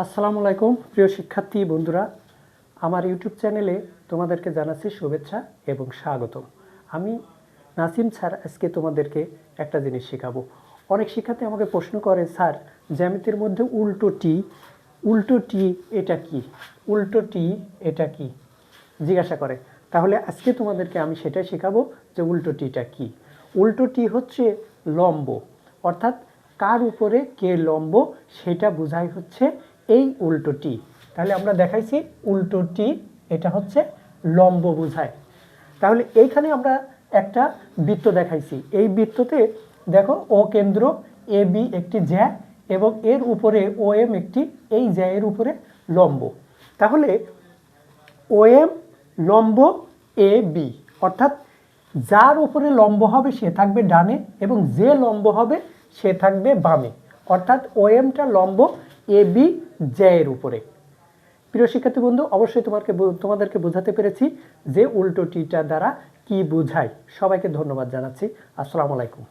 আসসালামু আলাইকুম, প্রিয় শিক্ষার্থী, বন্ধুরা। আমার ইউটিউব চ্যানেলে তোমাদেরকে জানাচ্ছি শুভেচ্ছা এবং স্বাগতম। আমি নাসিম স্যার, আজকে তোমাদেরকে একটা জিনিস শেখাবো। অনেক শিক্ষার্থী আমাকে প্রশ্ন করে, স্যার, জ্যামিতির মধ্যে উল্টো টি উল্টো টি এটা কি? উল্টো টি এটা কি? জিজ্ঞাসা করে। তাহলে আজকে তোমাদেরকে আমি সেটাই শেখাবো যে উল্টো টিটা কি। উল্টো টি হচ্ছে লম্ব, অর্থাৎ কার উপরে কে লম্ব সেটা বোঝাই হচ্ছে এই উল্টো টি। তাহলে আমরা দেখাইছি উল্টো টি, এটা হচ্ছে লম্ব বোঝায়। তাহলে এইখানে আমরা একটা বৃত্ত দেখাইছি। এই বৃত্ততে দেখো ও কেন্দ্র, এ, বি একটি জ্যা এবং এর উপরে ও, এম একটি, এই জ্যায়ের উপরে লম্ব। তাহলে ওএম লম্ব, এ, বি, অর্থাৎ যার উপরে লম্ব হবে সে থাকবে ডানে এবং যে লম্ব হবে সে থাকবে বামে। অর্থাৎ ওএমটা লম্ব, এ, বি জ্যায়ের উপরে। প্রিয় শিক্ষার্থী বন্ধু অবশ্যই তোমাকে তোমাদেরকে বোঝাতে পেরেছি যে উল্টো টিটা দ্বারা কি বোঝায়। সবাইকে ধন্যবাদ জানাচ্ছি। আসসালামু আলাইকুম।